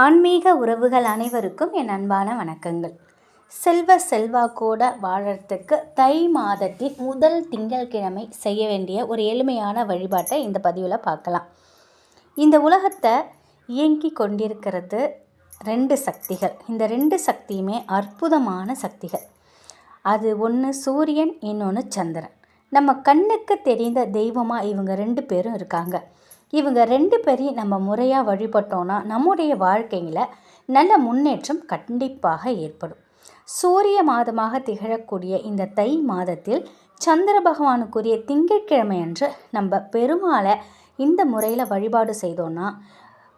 ஆன்மீக உறவுகள் அனைவருக்கும் என் அன்பான வணக்கங்கள். செல்வ செல்வாக்கோட வாழறதுக்கு தை மாதத்தின் முதல் திங்கட்கிழமை செய்ய வேண்டிய ஒரு எளிமையான வழிபாட்டை இந்த பதிவில் பார்க்கலாம். இந்த உலகத்தை இயங்கி கொண்டிருக்கிறது ரெண்டு சக்திகள். இந்த ரெண்டு சக்தியுமே அற்புதமான சக்திகள். அது ஒன்று சூரியன் இன்னொன்று சந்திரன். நம்ம கண்ணுக்கு தெரிந்த தெய்வமாக இவங்க ரெண்டு பேரும் இருக்காங்க. இவங்க ரெண்டு பேரையும் நம்ம முறையாக வழிபட்டோன்னா நம்முடைய வாழ்க்கையில் நல்ல முன்னேற்றம் கண்டிப்பாக ஏற்படும். சூரிய மாதமாக திகழக்கூடிய இந்த தை மாதத்தில் சந்திர பகவானுக்குரிய திங்கட்கிழமை அன்று நம்ம பெருமாளை இந்த முறையில் வழிபாடு செய்தோன்னா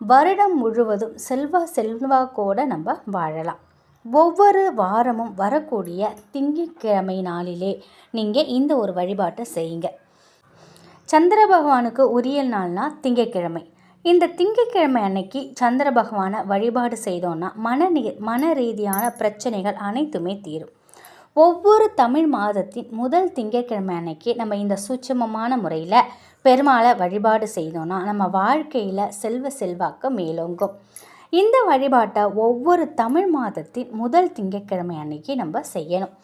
வருடம் முழுவதும் செல்வா செல்வாக்கோட நம்ம வாழலாம். ஒவ்வொரு வாரமும் வரக்கூடிய திங்கட்கிழமை நாளிலே நீங்கள் இந்த ஒரு வழிபாட்டை செய்யுங்க. சந்திர பகவானுக்கு உரிய நாள்னா திங்கட்கிழமை இந்த திங்கட்கிழமை அன்னைக்கு சந்திர பகவானை வழிபாடு செய்தோன்னா மன மன ரீதியான பிரச்சனைகள் அனைத்துமே தீரும். ஒவ்வொரு தமிழ் மாதத்தின் முதல் திங்கட்கிழமை அன்னைக்கு நம்ம இந்த சூட்சமமான முறையில் பெருமாளை வழிபாடு செய்தோன்னா நம்ம வாழ்க்கையில் செல்வ செல்வாக்கு மேலோங்கும். இந்த வழிபாட்டை ஒவ்வொரு தமிழ் மாதத்தின் முதல் திங்கட்கிழமை அன்னைக்கு நம்ம செய்யணும்.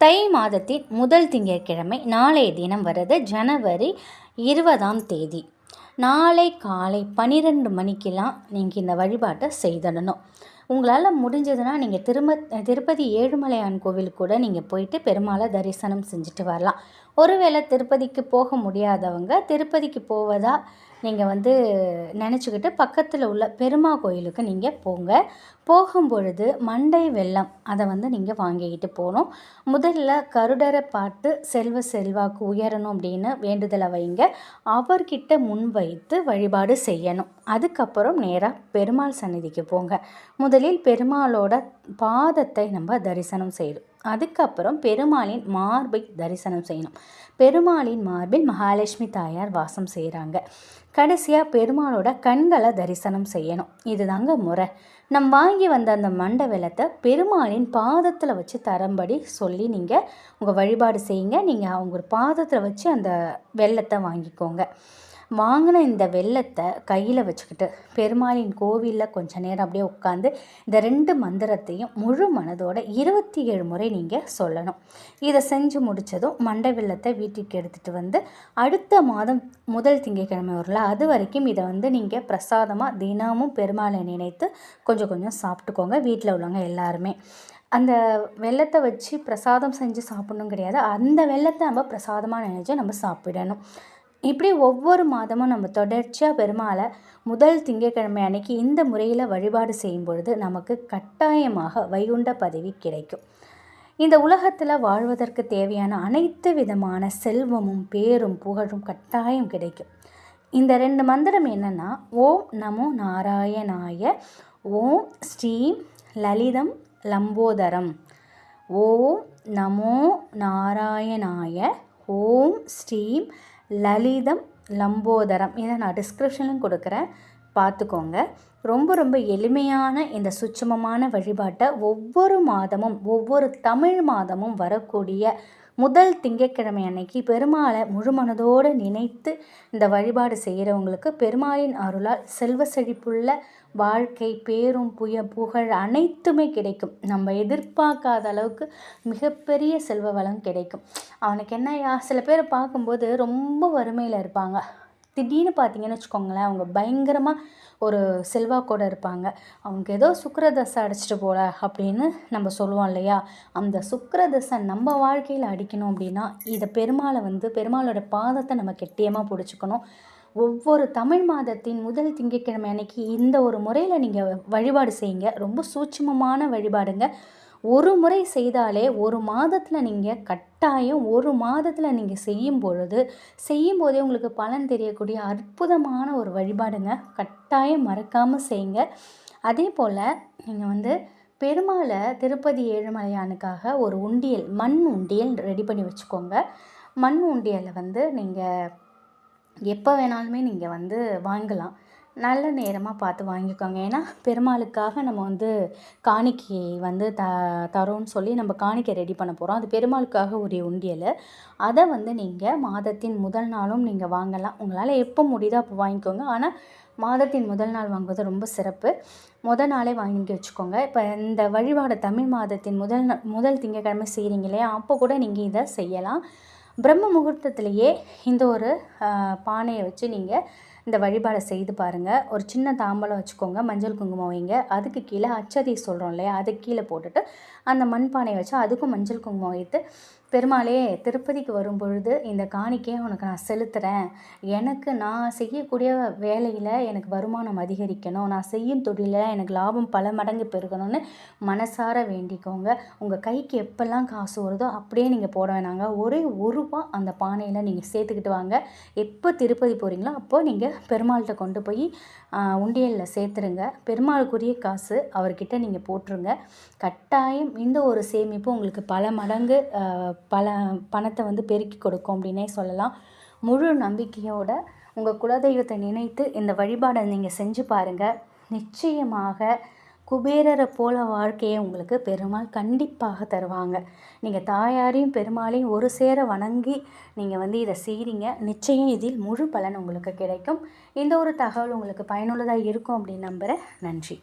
தை மாதத்தின் முதல் திங்கட்கிழமை நாளைய தினம் வருது ஜனவரி இருபதாம் தேதி. நாளை காலை பன்னிரெண்டு மணிக்கெல்லாம் நீங்கள் இந்த வழிபாட்டை செய்தடணும். உங்களால் முடிஞ்சதுன்னா நீங்கள் திரும்ப திருப்பதி ஏழுமலையான் கோவில் கூட நீங்கள் போயிட்டு பெருமாளை தரிசனம் செஞ்சுட்டு வரலாம். ஒருவேளை திருப்பதிக்கு போக முடியாதவங்க திருப்பதிக்கு போவதா நீங்கள் வந்து நினச்சிக்கிட்டு பக்கத்தில் உள்ள பெருமா கோயிலுக்கு நீங்கள் போங்க. போகும் பொழுது மண்டை வெள்ளம் அதை வந்து நீங்கள் வாங்கிக்கிட்டு போகணும். முதல்ல கருடரை பார்த்து செல்வ செல்வாக்கு உயரணும் அப்படின்னு வேண்டுதலை வைங்க. அவர்கிட்ட முன் வைத்து வழிபாடு செய்யணும். அதுக்கப்புறம் நேராக பெருமாள் சந்நிதிக்கு போங்க. முதலில் பெருமாளோட பாதத்தை நம்ம தரிசனம் செய்யணும். அதுக்கப்புறம் பெருமாளின் மார்பை தரிசனம் செய்யணும். பெருமாளின் மார்பில் மகாலட்சுமி தாயார் வாசம் செய்கிறாங்க கடைசியாக பெருமாளோட கண்களை தரிசனம் செய்யணும். இதுதாங்க முறை. நம் வாங்கி வந்த அந்த மண்ட வெள்ளத்தை பெருமாளின் பாதத்தில் வச்சு தரம்படி சொல்லி நீங்கள் உங்கள் வழிபாடு செய்யுங்க. நீங்கள் அவங்க பாதத்தில் வச்சு அந்த வெள்ளத்தை வாங்கிக்கோங்க. வாங்கின இந்த வெள்ளத்தை கையில் வச்சுக்கிட்டு பெருமாளின் கோவிலில் கொஞ்ச நேரம் அப்படியே உட்காந்து இந்த ரெண்டு மந்திரத்தையும் முழு மனதோட இருபத்தி ஏழு முறை நீங்கள் சொல்லணும். இதை செஞ்சு முடித்ததும் மண்டை வெள்ளத்தை வீட்டுக்கு எடுத்துகிட்டு வந்து அடுத்த மாதம் முதல் திங்கட்கிழமை வரல அது வரைக்கும் இதை வந்து நீங்கள் பிரசாதமாக தினமும் பெருமாளை நினைத்து கொஞ்சம் கொஞ்சம் சாப்பிட்டுக்கோங்க வீட்டில் உள்ளவங்க எல்லாருமே. அந்த வெள்ளத்தை வச்சு பிரசாதம் செஞ்சு சாப்பிட்ணும் கிடையாது. அந்த வெள்ளத்தை நம்ம பிரசாதமாக நினச்சி நம்ம சாப்பிடணும். இப்படி ஒவ்வொரு மாதமும் நம்ம தொடர்ச்சியாக பெருமாளை முதல் திங்கட்கிழமை அன்னைக்கு இந்த முறையில் வழிபாடு செய்யும் பொழுது நமக்கு கட்டாயமாக வைகுண்ட பதவி கிடைக்கும். இந்த உலகத்தில் வாழ்வதற்கு தேவையான அனைத்து விதமான செல்வமும் பேரும் புகழும் கட்டாயம் கிடைக்கும். இந்த ரெண்டு மந்திரம் என்னென்னா ஓம் நமோ நாராயணாய ஓம் ஸ்ரீம் லலிதம் லம்போதரம் ஓம் நமோ நாராயணாய ஓம் ஸ்ரீம் லலிதம் லம்போதரம். இதை நான் டிஸ்கிரிப்ஷன்லையும் கொடுக்குறேன். பார்த்துக்கோங்க. ரொம்ப ரொம்ப எளிமையான இந்த சுட்சமமான வழிபாட்டை ஒவ்வொரு மாதமும் ஒவ்வொரு தமிழ் மாதமும் வரக்கூடிய முதல் திங்கட்கிழமை அன்னைக்கு பெருமாளை முழுமனதோடு நினைத்து இந்த வழிபாடு செய்கிறவங்களுக்கு பெருமாளின் அருளால் செல்வ செழிப்புள்ள வாழ்க்கை பேரும் புய புகழ் அனைத்துமே கிடைக்கும். நம்ம எதிர்பார்க்காத அளவுக்கு மிகப்பெரிய செல்வ வளம் கிடைக்கும். அவனுக்கு என்னையா சில பேரை பார்க்கும்போது ரொம்ப வறுமையில் இருப்பாங்க. திடீர்னு பார்த்தீங்கன்னு வச்சுக்கோங்களேன் அவங்க பயங்கரமாக ஒரு செல்வாக்கோடு இருப்பாங்க. அவங்க ஏதோ சுக்கரதசை அடிச்சிட்டு போல அப்படின்னு நம்ம சொல்லுவோம் இல்லையா? அந்த சுக்கரதசை நம்ம வாழ்க்கையில் அடிக்கணும் அப்படின்னா இதை பெருமாளை வந்து பெருமாளோட பாதத்தை நம்ம கெட்டியமாக பிடிச்சிக்கணும். ஒவ்வொரு தமிழ் மாதத்தின் முதல் திங்கட்கிழமை அன்னைக்கு இந்த ஒரு முறையில் நீங்கள் வழிபாடு செய்யுங்க. ரொம்ப சூட்சமமான வழிபாடுங்க. ஒரு முறை செய்தாலே ஒரு மாதத்தில் நீங்கள் கட்டாயம் ஒரு மாதத்தில் நீங்கள் செய்யும் பொழுது செய்யும் போதே உங்களுக்கு பலன் தெரியக்கூடிய அற்புதமான ஒரு வழிபாடுங்க. கட்டாயம் மறக்காமல் செய்யுங்க. அதே போல் நீங்கள் வந்து பெருமாளை திருப்பதி ஏழுமலையானுக்காக ஒரு உண்டியல் மண் உண்டியல் ரெடி பண்ணி வச்சுக்கோங்க. மண் உண்டியலை வந்து நீங்கள் எப்போ வேணாலுமே நீங்கள் வந்து வாங்கலாம். நல்ல நேரமாக பார்த்து வாங்கிக்கோங்க. ஏன்னா பெருமாளுக்காக நம்ம வந்து காணிக்கை வந்து த தரோன்னு சொல்லி நம்ம காணிக்கை ரெடி பண்ண போகிறோம் அது பெருமாளுக்காக ஒரு உண்டியல். அதை வந்து நீங்கள் மாதத்தின் முதல் நாளும் நீங்கள் வாங்கலாம். உங்களால் எப்போ முடியுதோ அப்போ வாங்கிக்கோங்க. ஆனால் மாதத்தின் முதல் நாள் வாங்குவது ரொம்ப சிறப்பு. முதல் நாளே வாங்கி வச்சுக்கோங்க. இப்போ இந்த வழிபாடு தமிழ் மாதத்தின் முதல் நா- முதல் திங்கட்கிழமை செய்கிறீங்க இல்லையா? அப்போ கூட நீங்கள் இதை செய்யலாம். பிரம்ம முகூர்த்தத்திலேயே இந்த ஒரு பானையை வச்சு நீங்கள் இந்த வழிபாடை செய்து பாருங்கள் ஒரு சின்ன தாம்பலம் வச்சுக்கோங்க. மஞ்சள் குங்குமம் வைங்க. அதுக்கு கீழே அச்சதி சொல்கிறோம் இல்லையா? அதுக்கு கீழே போட்டுட்டு அந்த மண்பானையை வச்சு அதுக்கும் மஞ்சள் குங்குமம் வைத்து பெருமாளே திருப்பதிக்கு வரும் பொழுது இந்த காணிக்கையை உனக்கு நான் செலுத்துகிறேன் எனக்கு நான் செய்யக்கூடிய வேலையில் எனக்கு வருமானம் அதிகரிக்கணும். நான் செய்யும் தொழிலில் எனக்கு லாபம் பல மடங்கு பெருகணும்னு மனசார வேண்டிக்கோங்க. உங்கள் கைக்கு எப்போல்லாம் காசு வருதோ அப்படியே நீங்கள் போட வேணாங்க. ஒரே ஒரு ரூபா அந்த பானையில் நீங்கள் சேர்த்துக்கிட்டு வாங்க. எப்போ திருப்பதி போகிறீங்களோ அப்போ நீங்கள் பெருமாள்கிட்ட கொண்டு போய் உண்டியலில் சேர்த்துருங்க. பெருமாளுக்குரிய காசு அவர்கிட்ட நீங்கள் போட்டுருங்க. கட்டாயம் இந்த ஒரு சேமிப்பு உங்களுக்கு பல மடங்கு பல பணத்தை வந்து பெருக்கி கொடுக்கும் அப்படின்னே சொல்லலாம். முழு நம்பிக்கையோட உங்கள் குலதெய்வத்தை நினைத்து இந்த வழிபாடை நீங்கள் செஞ்சு பாருங்கள் நிச்சயமாக குபேரரை போல வாழ்க்கையை உங்களுக்கு பெருமாள் கண்டிப்பாக தருவாங்க. நீங்கள் தாயாரையும் பெருமாளையும் ஒரு சேர வணங்கி நீங்கள் வந்து இதை செய்கிறீங்க நிச்சயம் இதில் முழு பலன் உங்களுக்கு கிடைக்கும். இந்த ஒரு தகவல் உங்களுக்கு பயனுள்ளதாக இருக்கும் அப்படின்னு நம்புகிறேன் நன்றி.